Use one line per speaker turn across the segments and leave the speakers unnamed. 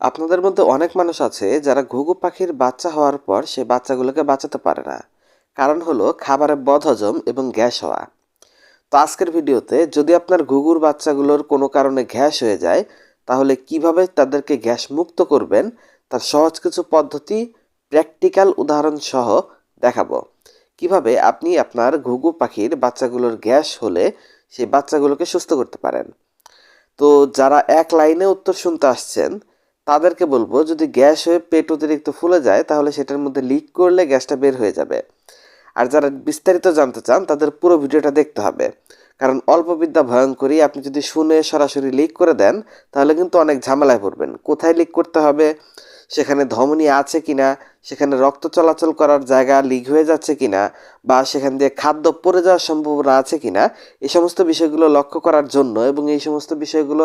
আপনাদের মধ্যে অনেক মানুষ আছে যারা ঘুঘু পাখির বাচ্চা হওয়ার পর সে বাচ্চাগুলোকে বাঁচাতে পারে না। কারণ হলো খাবারে বদহজম এবং গ্যাস হওয়া। তো আজকের ভিডিওতে যদি আপনার ঘুঘুর বাচ্চাগুলোর কোনো কারণে গ্যাস হয়ে যায়, তাহলে কীভাবে তাদেরকে গ্যাস মুক্ত করবেন, তার সহজ কিছু পদ্ধতি, প্র্যাকটিক্যাল উদাহরণ সহ দেখাবো। কীভাবে আপনি আপনার ঘুঘু পাখির বাচ্চাগুলোর গ্যাস হলে সেই বাচ্চাগুলোকে সুস্থ করতে পারেন। তো যারা এক লাইনে উত্তর শুনতে আসছেন তাদেরকে বলব, যদি গ্যাস হয়ে পেট অতিরিক্ত ফুলে যায়, তাহলে সেটার মধ্যে লিক করলে গ্যাসটা বের হয়ে যাবে। আর যারা বিস্তারিত জানতে চান, তাদের পুরো ভিডিওটা দেখতে হবে। কারণ অল্প বিদ্যা ভয়ঙ্করী আপনি যদি শুনে সরাসরি লিক করে দেন, তাহলে কিন্তু অনেক ঝামেলায় পড়বেন। কোথায় লিক করতে হবে? সেখানে ধমনী আছে কিনা, সেখানে রক্ত চলাচল করার জায়গা লিক হয়ে যাচ্ছে কিনা, বা সেখান দিয়ে খাদ্য পড়ে যাওয়ার সম্ভাবনা আছে কিনা এই সমস্ত বিষয়গুলো লক্ষ্য করার জন্য এবং এই সমস্ত বিষয়গুলো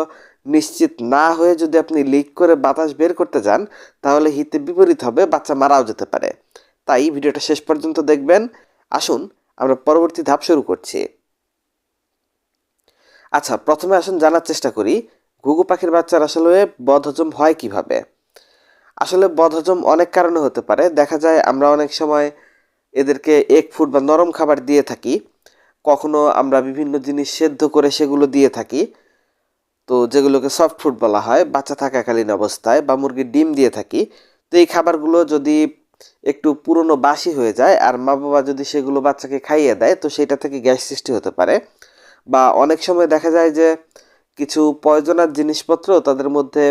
নিশ্চিত না হয়ে যদি আপনি লিক করে বাতাস বের করতে যান, তাহলে হিতে বিপরীত হবে, বাচ্চা মারাও যেতে পারে। তাই ভিডিওটা শেষ পর্যন্ত দেখবেন। আসুন, আমরা পরবর্তী ধাপ শুরু করছি। আচ্ছা প্রথমে আসুন জানার চেষ্টা করি, ঘুঘু পাখির বাচ্চার আসলে বদহজম হয় কীভাবে? আসলে বদহজম অনেক কারণে হতে পারে। দেখা যায় আমরা অনেক সময় এদেরকে এক ফুড বা নরম খাবার দিয়ে থাকি। কখনো আমরা বিভিন্ন জিনিস সেদ্ধ করে সেগুলো দিয়ে থাকি। তো যেগুলোকে সফট ফুড বলা হয়, বাচ্চা থাকাকালীন অবস্থায় বা মুরগির ডিম দিয়ে থাকি। তো এই খাবারগুলো যদি একটু পুরনো বাসি হয়ে যায় আর মা বাবা যদি সেগুলো বাচ্চাকে খাইয়ে দেয়, তো সেটা থেকে গ্যাস সৃষ্টি হতে পারে। বা অনেক সময় দেখা যায় যে কিছু পয়জনার জিনিসপত্র তাদের মধ্যে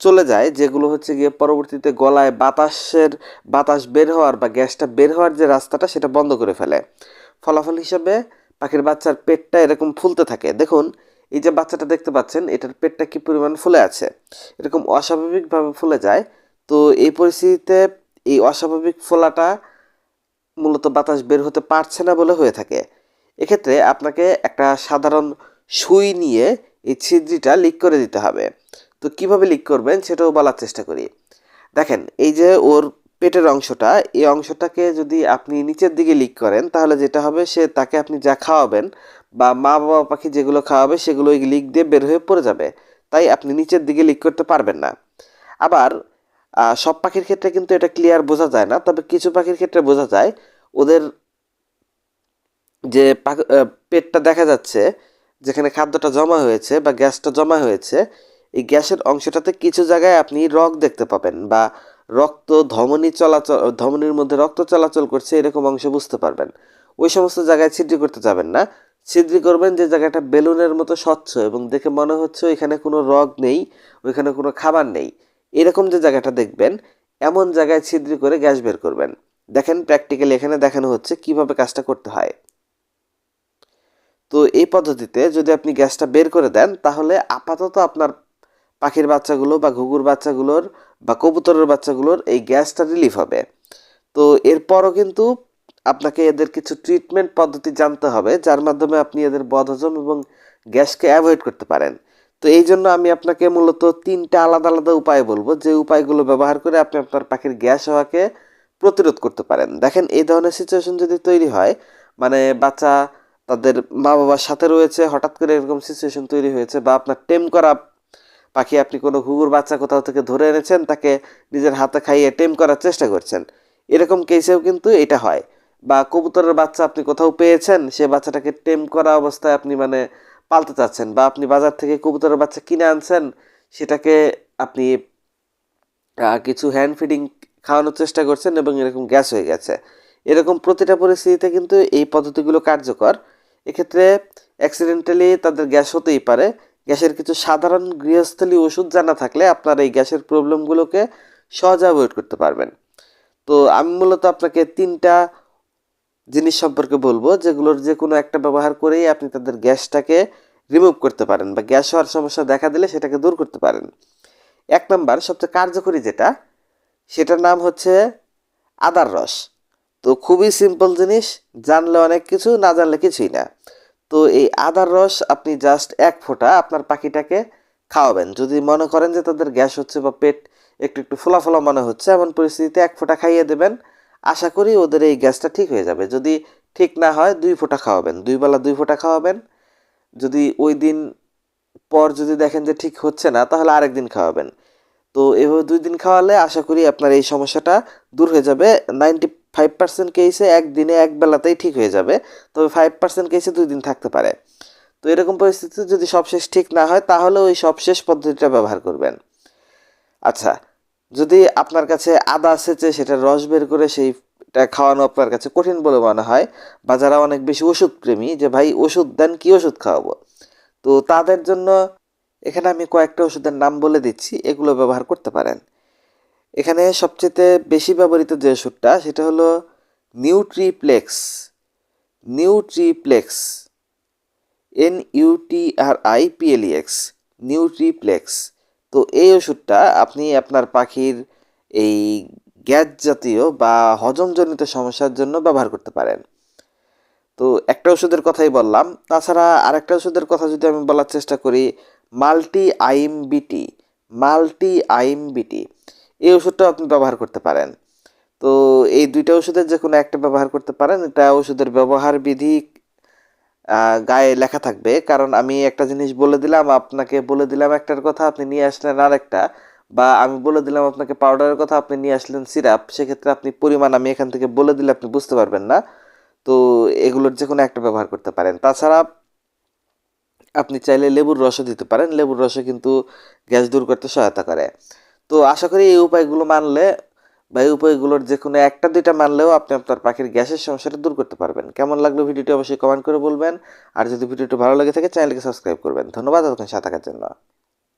চলে যায়, যেগুলো হচ্ছে গিয়ে পরবর্তীতে গলায় বাতাসের, বাতাস বের হওয়ার বা গ্যাসটা বের হওয়ার যে রাস্তাটা, সেটা বন্ধ করে ফেলে। ফলাফল হিসেবে পাখির বাচ্চার পেটটা এরকম ফুলতে থাকে। দেখুন, এই যে বাচ্চাটা দেখতে পাচ্ছেন, এটার পেটটা কি পরিমাণ ফুলে আছে? এরকম অস্বাভাবিকভাবে ফুলে যায়। তো এই পরিস্থিতিতে এই অস্বাভাবিক ফোলাটা মূলত বাতাস বের হতে পারছে না বলে হয়ে থাকে। এক্ষেত্রে আপনাকে একটা সাধারণ সুই নিয়ে এই ছিদ্রিটা লিক করে দিতে হবে। তো কীভাবে লিক করবেন সেটাও বলার চেষ্টা করি। দেখেন, এই যে ওর পেটের অংশটা, এই অংশটাকে যদি আপনি নিচের দিকে লিক করেন, তাহলে যেটা হবে, সে তাকে আপনি যা খাওয়াবেন বা মা বাবা পাখি যেগুলো খাওয়াবে, সেগুলো লিক দিয়ে বের হয়ে পড়ে যাবে। তাই আপনি নিচের দিকে লিক করতে পারবেন না। আবার সব পাখির ক্ষেত্রে কিন্তু এটা ক্লিয়ার বোঝা যায় না, তবে কিছু পাখির ক্ষেত্রে বোঝা যায়, ওদের যে পেটটা দেখা যাচ্ছে, যেখানে খাদ্যটা জমা হয়েছে বা গ্যাসটা জমা হয়েছে এই গ্যাসের অংশটাতে কিছু জায়গায় আপনি রক দেখতে পাবেন বা রক্ত ধমনী চলাচল, ধমনির মধ্যে রক্ত চলাচল করছে এরকম অংশ বুঝতে পারবেন। ওই সমস্ত জায়গায় ছিদ্রি করতে যাবেন না। ছিদ্রি করবেন যে জায়গাটা বেলুনের মতো স্বচ্ছ এবং দেখে মনে হচ্ছে ওইখানে কোনো রগ নেই, ওইখানে কোনো খাবার নেই। এরকম যে জায়গাটা দেখবেন, এমন জায়গায় ছিদ্রি করে গ্যাস বের করবেন। দেখেন প্র্যাকটিক্যালি এখানে দেখানো হচ্ছে কীভাবে কাজটা করতে হয়। তো এই পদ্ধতিতে যদি আপনি গ্যাসটা বের করে দেন, তাহলে আপাতত আপনার পাখির বাচ্চাগুলো বা ঘুঘুর বাচ্চাগুলোর বা কবুতরের বাচ্চাগুলোর এই গ্যাসটা রিলিফ হবে। তো এরপরও কিন্তু আপনাকে এদের কিছু ট্রিটমেন্ট পদ্ধতি জানতে হবে, যার মাধ্যমে আপনি এদের বদহজম এবং গ্যাসকে অ্যাভয়েড করতে পারেন। তো এই জন্য আমি আপনাকে মূলত তিনটা আলাদা আলাদা উপায় বলব, যে উপায়গুলো ব্যবহার করে আপনি আপনার পাখির গ্যাস হওয়াকে প্রতিরোধ করতে পারেন। দেখেন, এই ধরনের সিচুয়েশন যদি তৈরি হয় মানে বাচ্চা তাদের মা বাবার সাথে রয়েছে, হঠাৎ করে এরকম সিচুয়েশন তৈরি হয়েছে বা আপনার টেম করা পাখি আপনি কোনো ঘুঘুর বাচ্চা কোথাও থেকে ধরে এনেছেন, তাকে নিজের হাতে খাইয়ে টেম করার চেষ্টা করছেন। এরকম কেসেও কিন্তু এটা হয়। বা কবুতরের বাচ্চা আপনি কোথাও পেয়েছেন, সে বাচ্চাটাকে টেম করা অবস্থায় আপনি মানে পালতে চাচ্ছেন বা আপনি বাজার থেকে কবুতরের বাচ্চা কিনে আনছেন, সেটাকে আপনি কিছু হ্যান্ড ফিডিং খাওয়ানোর চেষ্টা করছেন এবং এরকম গ্যাস হয়ে গেছে। এরকম প্রতিটা পরিস্থিতিতে কিন্তু এই পদ্ধতিগুলো কার্যকর। এক্ষেত্রে অ্যাক্সিডেন্টালি তাদের গ্যাস হতেই পারে। গ্যাসের কিছু সাধারণ গৃহস্থলী ওষুধ জানা থাকলে আপনার এই গ্যাসের প্রবলেমগুলোকে সহজে অ্যাভয়েড করতে পারবেন। তো আমি মূলত আপনাকে তিনটা জিনিস সম্পর্কে বলব, যেগুলোর যে কোনো একটা ব্যবহার করেই আপনি তাদের গ্যাসটাকে রিমুভ করতে পারেন বা গ্যাস হওয়ার সমস্যা দেখা দিলে সেটাকে দূর করতে পারেন। এক নাম্বার, সবচেয়ে কার্যকরী যেটা, সেটার নাম হচ্ছে আদার রস। তো খুবই সিম্পল জিনিস, জানলে অনেক কিছু, না জানলে কিছুই না। তো এই আদার রস আপনি জাস্ট এক ফোঁটা আপনার পাখিটাকে খাওয়াবেন। যদি মনে করেন যে তাদের গ্যাস হচ্ছে বা পেট একটু একটু ফোলা ফোলা মনে হচ্ছে, এমন পরিস্থিতিতে এক ফোঁটা খাইয়ে দেবেন। আশা করি ওদের এই গ্যাসটা ঠিক হয়ে যাবে। যদি ঠিক না হয়, দুই ফোঁটা খাওয়াবেন। দুই বেলা দুই ফোঁটা খাওয়াবেন। যদি ওই দিন পর যদি দেখেন যে ঠিক হচ্ছে না, তাহলে আরেক দিন খাওয়াবেন। তো এভাবে দুই দিন খাওয়ালে আশা করি আপনার এই সমস্যাটা দূর হয়ে যাবে। নাইনটি ফাইভ পার্সেন্ট কেসে একদিনে এক বেলাতেই ঠিক হয়ে যাবে, তবে ফাইভ পার্সেন্ট কেসে দুই দিন থাকতে পারে। তো এরকম পরিস্থিতিতে যদি সবশেষ ঠিক না হয়, তাহলে ওই সবশেষ পদ্ধতিটা ব্যবহার করবেন। আচ্ছা যদি আপনার কাছে আদা সেচে সেটা রস বের করে সেইটা খাওয়ানো আপনার কাছে কঠিন বলে মনে হয়, বা যারা অনেক বেশি ওষুধ প্রেমী যে, ভাই, ওষুধ দেন, কি ওষুধ খাওয়াবো? তো তাদের জন্য এখানে আমি কয়েকটা ওষুধের নাম বলে দিচ্ছি, এগুলো ব্যবহার করতে পারেন। এখানে সবচেয়ে বেশি ব্যবহৃত যে ওষুধটা, সেটা হলো Nutriplex Nutriplex N U T R I P L E X Nutriplex তো এই ওষুধটা আপনি আপনার পাখির এই গ্যাস জাতীয় বা হজমজনিত সমস্যার জন্য ব্যবহার করতে পারেন। তো একটা ওষুধের কথাই বললাম। তাছাড়া আরেকটা ওষুধের কথা যদি আমি বলার চেষ্টা করি, মাল্টি আইম বিটি মাল্টি আইম বিটি এই ওষুধটাও আপনি ব্যবহার করতে পারেন। তো এই দুইটা ওষুধের যে কোনো একটা ব্যবহার করতে পারেন। এটা ওষুধের ব্যবহার বিধি গায়ে লেখা থাকবে। কারণ আমি একটা জিনিস বলে দিলাম, আপনাকে বলে দিলাম একটার কথা, আপনি নিয়ে আসলেন আরেকটা। বা আমি বলে দিলাম আপনাকে পাউডারের কথা, আপনি নিয়ে আসলেন সিরাপ। সেক্ষেত্রে আপনি পরিমাণ আমি এখান থেকে বলে দিলে আপনি বুঝতে পারবেন না। তো এগুলোর যে কোনো একটা ব্যবহার করতে পারেন। তাছাড়া আপনি চাইলে লেবুর রসও দিতে পারেন। লেবুর রসও কিন্তু গ্যাস দূর করতে সহায়তা করে। তো আশা করি এই উপায়গুলো মানলে বা এই উপায়গুলোর যে কোনো একটা, দুইটা মানলেও আপনি আপনার পাখির গ্যাসের সমস্যাটা দূর করতে পারবেন। কেমন লাগল ভিডিওটি অবশ্যই কমেন্ট করে বলবেন। আর যদি ভিডিওটি ভালো লেগে থাকে চ্যানেলকে সাবস্ক্রাইব করবেন। ধন্যবাদ, এতক্ষণ থাকার জন্য।